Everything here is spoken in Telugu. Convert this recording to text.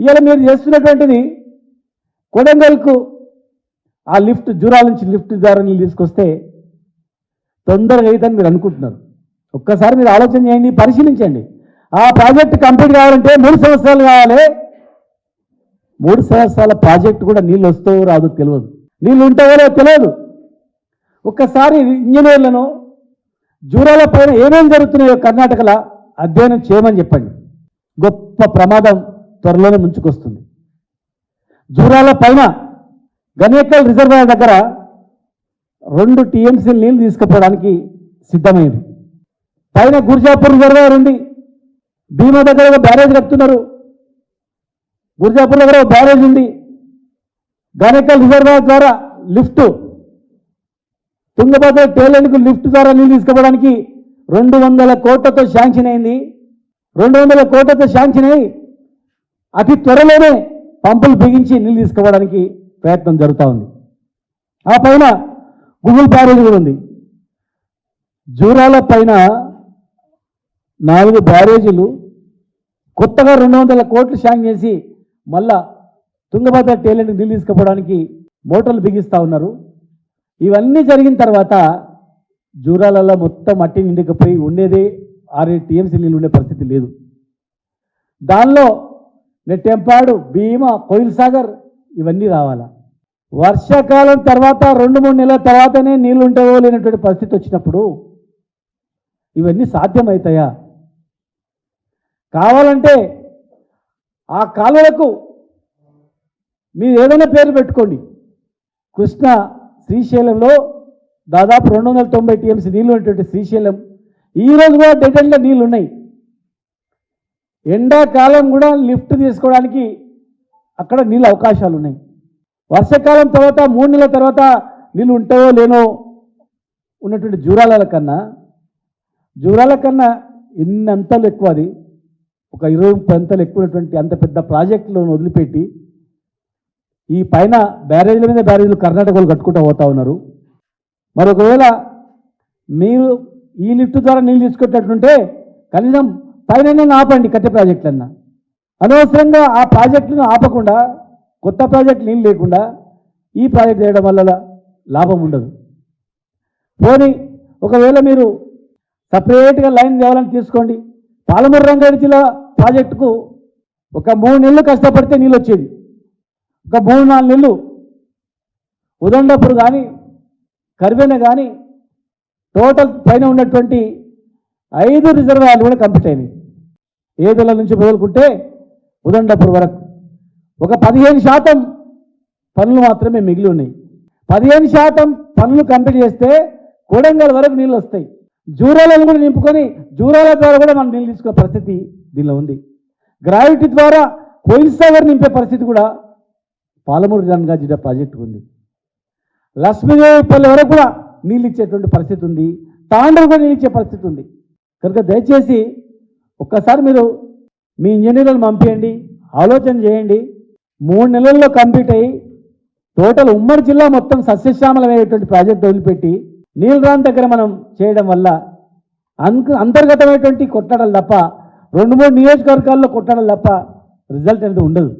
ఇవాళ మీరు చేస్తున్నటువంటిది కొడంగల్కు ఆ లిఫ్ట్ జూరాల నుంచి లిఫ్ట్ ద్వారా నీళ్ళు తీసుకొస్తే తొందరగా అవుతుందని మీరు అనుకుంటున్నారు. ఒక్కసారి మీరు ఆలోచన చేయండి పరిశీలించండి. ఆ ప్రాజెక్ట్ కంప్లీట్ కావాలంటే మూడు సంవత్సరాలు కావాలి. మూడు సంవత్సరాల ప్రాజెక్ట్ కూడా నీళ్ళు వస్తావో రాదు తెలియదు. నీళ్ళు ఉంటావో తెలియదు. ఒక్కసారి ఇంజనీర్లను జూరాల పైన ఏమేమి జరుగుతున్నాయో కర్ణాటకలో అధ్యయనం చేయమని చెప్పండి. గొప్ప ప్రమాదం. త్వరలోనే ముంచుకొస్తుంది. జూరాల పైన గణేకల్ రిజర్వాయర్ దగ్గర రెండు టీఎంసీ నీళ్ళు తీసుకుపోవడానికి సిద్ధమైంది. పైన గుర్జాపూర్ రిజర్వాయర్ ఉంది. భీమా దగ్గర ఒక బ్యారేజ్ కడుతున్నారు గుర్జాపూర్ దగ్గర ఒక బ్యారేజ్ ఉంది. గణేకల్ రిజర్వాయర్ ద్వారా లిఫ్ట్ తుంగభద్ర టేలెంట్కు లిఫ్ట్ ద్వారా నీళ్ళు తీసుకుపోవడానికి రెండు వందల కోట్లతో శాంక్షన్ అయింది. రెండు వందల కోట్లతో శాంక్షన్ అయ్యి అతి త్వరలోనే పంపులు బిగించి నీళ్ళు తీసుకోవడానికి ప్రయత్నం జరుగుతూ ఉంది. ఆ పైన గూగుల్ బ్యారేజ్ కూడా ఉంది. జూరాల పైన నాలుగు బ్యారేజీలు కొత్తగా రెండు వందల కోట్లు శాంక్షన్ చేసి మళ్ళా తుంగభద్ర టేలెంట్కి నీళ్ళు తీసుకుపోవడానికి మోటార్లు బిగిస్తూ ఉన్నారు. ఇవన్నీ జరిగిన తర్వాత జూరాలలో మొత్తం మట్టి నిండికపోయి ఉండేదే ఆరేడు టీఎంసీ నీళ్ళు ఉండే పరిస్థితి లేదు. దానిలో నెట్టెంపాడు భీమా కోయిల్ సాగర్ ఇవన్నీ రావాలా? వర్షాకాలం తర్వాత రెండు మూడు నెలల తర్వాతనే నీళ్ళు ఉంటావో లేనటువంటి పరిస్థితి వచ్చినప్పుడు ఇవన్నీ సాధ్యమవుతాయా కావాలంటే ఆ కాలువలకు మీరు ఏదైనా పేరు పెట్టుకోండి. కృష్ణ శ్రీశైలంలో దాదాపు రెండు వందల తొంభై టీఎంసీ నీళ్ళు ఉన్నటువంటి శ్రీశైలం. ఈ రోజు కూడా డెడ్ నీళ్ళు ఉన్నాయి ఎండాకాలం కూడా లిఫ్ట్ తీసుకోవడానికి అక్కడ నీళ్ళ అవకాశాలు ఉన్నాయి. వర్షాకాలం తర్వాత మూడు నెలల తర్వాత నీళ్ళు ఉంటావో లేనో ఉన్నటువంటి జూరాల కన్నా జూరాల కన్నా ఎన్ని అంతలు ఎక్కువ అది? ఒక ఇరవై ముప్పై అంతలు ఎక్కువ ఉన్నటువంటి అంత పెద్ద ప్రాజెక్టులను వదిలిపెట్టి ఈ పైన బ్యారేజీల మీద బ్యారేజీలు కర్ణాటకలో కట్టుకుంటూ పోతా ఉన్నారు. మరొకవేళ మీరు ఈ లిఫ్ట్ ద్వారా నీళ్ళు తీసుకొచ్చేటట్టుంటే కనీసం పైన ఆపండి కట్టె ప్రాజెక్టులన్నా. అనవసరంగా ఆ ప్రాజెక్టును ఆపకుండా కొత్త ప్రాజెక్టు నీళ్ళు లేకుండా ఈ ప్రాజెక్ట్ చేయడం వల్ల లాభం ఉండదు. పోనీ ఒకవేళ మీరు సపరేట్గా లైన్ తేవాలని తీసుకోండి. పాలమూరు రంగారెడ్డి జిల్లా ప్రాజెక్టుకు ఒక మూడు నెలలు కష్టపడితే నీళ్ళు వచ్చేది. ఒక మూడు నాలుగు నెలలు. ఉదండపూర్ కానీ కరివెన కానీ టోటల్ పైన ఉన్నటువంటి ఐదు రిజర్వాయర్లు కూడా కంప్లీట్ అయినాయి. ఏదుల నుంచి మొదలుకుంటే ఉదండపూర్ వరకు. ఒక పదిహేను శాతం పనులు మాత్రమే మిగిలి ఉన్నాయి. పదిహేను శాతం పనులు కంప్లీట్ చేస్తే కోడంగల్ వరకు నీళ్ళు వస్తాయి. జూరాలను కూడా నింపుకొని జూరాల ద్వారా కూడా మనం నీళ్ళు తీసుకునే పరిస్థితి దీనిలో ఉంది. గ్రావిటీ ద్వారా కోయిల్ సాగర్ నింపే పరిస్థితి కూడా పాలమూరు రంగా జిల్లా ప్రాజెక్టు ఉంది. లక్ష్మీదేవిపల్లి వరకు కూడా నీళ్ళు ఇచ్చేటువంటి పరిస్థితి ఉంది. తాండవ కూడా నీళ్ళు ఇచ్చే పరిస్థితి ఉంది. కనుక దయచేసి ఒక్కసారి మీరు మీ ఇంజనీర్లను పంపించండి ఆలోచన చేయండి. మూడు నెలల్లో కంప్లీట్ అయ్యి టోటల్ ఉమ్మడి జిల్లా మొత్తం సస్యశ్యామలమైనటువంటి ప్రాజెక్ట్ వదిలిపెట్టి నీలరాన్ దగ్గర మనం చేయడం వల్ల అంక అంతర్గతమైనటువంటి కొట్టడాలు తప్ప రెండు మూడు నియోజకవర్గాల్లో కొట్టడాలు తప్ప రిజల్ట్ అనేది ఉండదు.